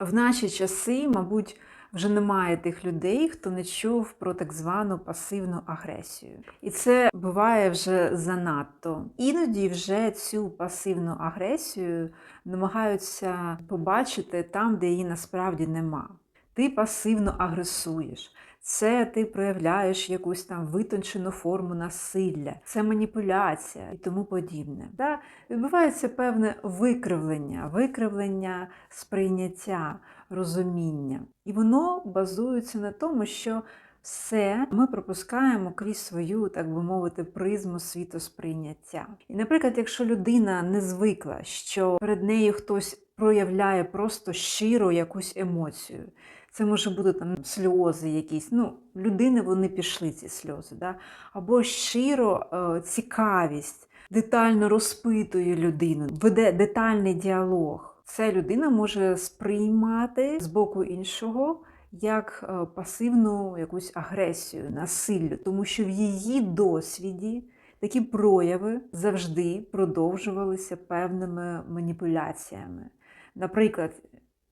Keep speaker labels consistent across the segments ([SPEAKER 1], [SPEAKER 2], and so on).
[SPEAKER 1] В наші часи, мабуть, вже немає тих людей, хто не чув про так звану пасивну агресію. І це буває вже занадто. Іноді вже цю пасивну агресію намагаються побачити там, де її насправді нема. Ти пасивно агресуєш. Це ти проявляєш якусь там витончену форму насилля, це маніпуляція і тому подібне. Да? Відбувається певне викривлення, викривлення сприйняття, розуміння. І воно базується на тому, що все ми пропускаємо крізь свою, так би мовити, призму світосприйняття. І, наприклад, якщо людина не звикла, що перед нею хтось проявляє просто щиро якусь емоцію. Це може бути там сльози якісь. Ну, людини вони пішли, ці сльози. Да? Або щиро е, цікавість, детально розпитує людину, веде детальний діалог. Це людина може сприймати з боку іншого як е, пасивну якусь агресію, насиллю, тому що в її досвіді. Такі прояви завжди продовжувалися певними маніпуляціями. Наприклад,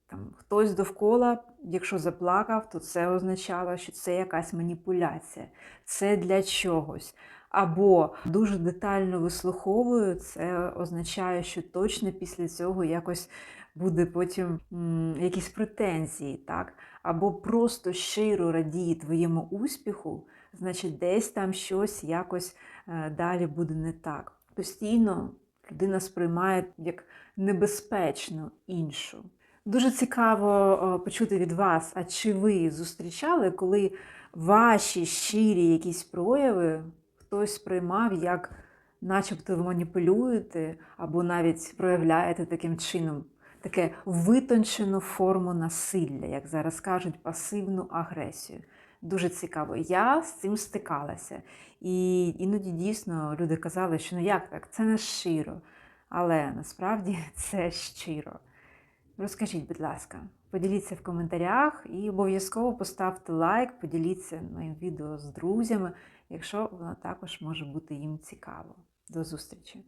[SPEAKER 1] там хтось довкола, якщо заплакав, то це означало, що це якась маніпуляція, це для чогось. Або дуже детально вислуховую, це означає, що точно після цього якось буде потім якісь претензії, так? Або просто щиро радіє твоєму успіху, значить, десь там щось якось е, далі буде не так. Постійно людина сприймає як небезпечно іншу. Дуже цікаво е, почути від вас, а чи ви зустрічали, коли ваші щирі якісь прояви хтось сприймав як, начебто, ви маніпулюєте або навіть проявляєте таким чином таке витончену форму насилля, як зараз кажуть, пасивну агресію. Дуже цікаво. Я з цим стикалася. І іноді дійсно люди казали, що ну як так, це не щиро. Але насправді це щиро. Розкажіть, будь ласка, поділіться в коментарях і обов'язково поставте лайк, поділіться моїм відео з друзями, якщо воно також може бути їм цікаво. До зустрічі!